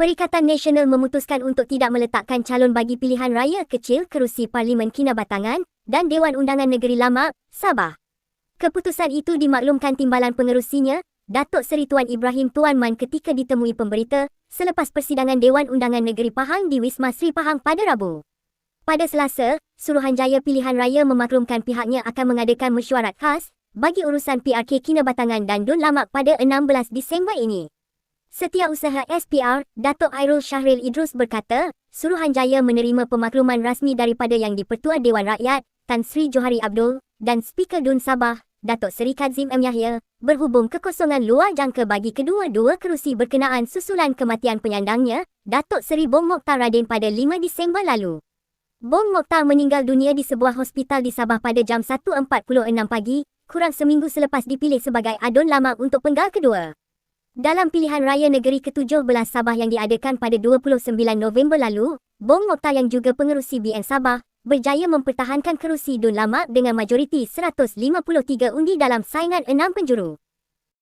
Perikatan Nasional memutuskan untuk tidak meletakkan calon bagi pilihan raya kecil kerusi Parlimen Kinabatangan dan Dewan Undangan Negeri Lama, Sabah. Keputusan itu dimaklumkan timbalan pengerusinya, Datuk Seri Tuan Ibrahim Tuan Man ketika ditemui pemberita selepas persidangan Dewan Undangan Negeri Pahang di Wisma Sri Pahang pada Rabu. Pada Selasa, Suruhanjaya Pilihan Raya memaklumkan pihaknya akan mengadakan mesyuarat khas bagi urusan PRK Kinabatangan dan Dun Lamak pada 16 Disember ini. Setiausaha SPR, Datuk Airul Syahril Idrus berkata, Suruhanjaya menerima pemakluman rasmi daripada Yang di-Pertua Dewan Rakyat, Tan Sri Johari Abdul dan Speaker Dun Sabah, Datuk Seri Kazim M. Yahya, berhubung kekosongan luar jangka bagi kedua-dua kerusi berkenaan susulan kematian penyandangnya, Datuk Seri Bong Mokhtar Radin pada 5 Disember lalu. Bong Mokhtar meninggal dunia di sebuah hospital di Sabah pada jam 1.46 pagi, kurang seminggu selepas dipilih sebagai adun lama untuk penggal kedua. Dalam pilihan raya negeri ke-17 Sabah yang diadakan pada 29 November lalu, Bong Mokhtar yang juga pengerusi BN Sabah, berjaya mempertahankan kerusi Dun Lama dengan majoriti 153 undi dalam saingan enam penjuru.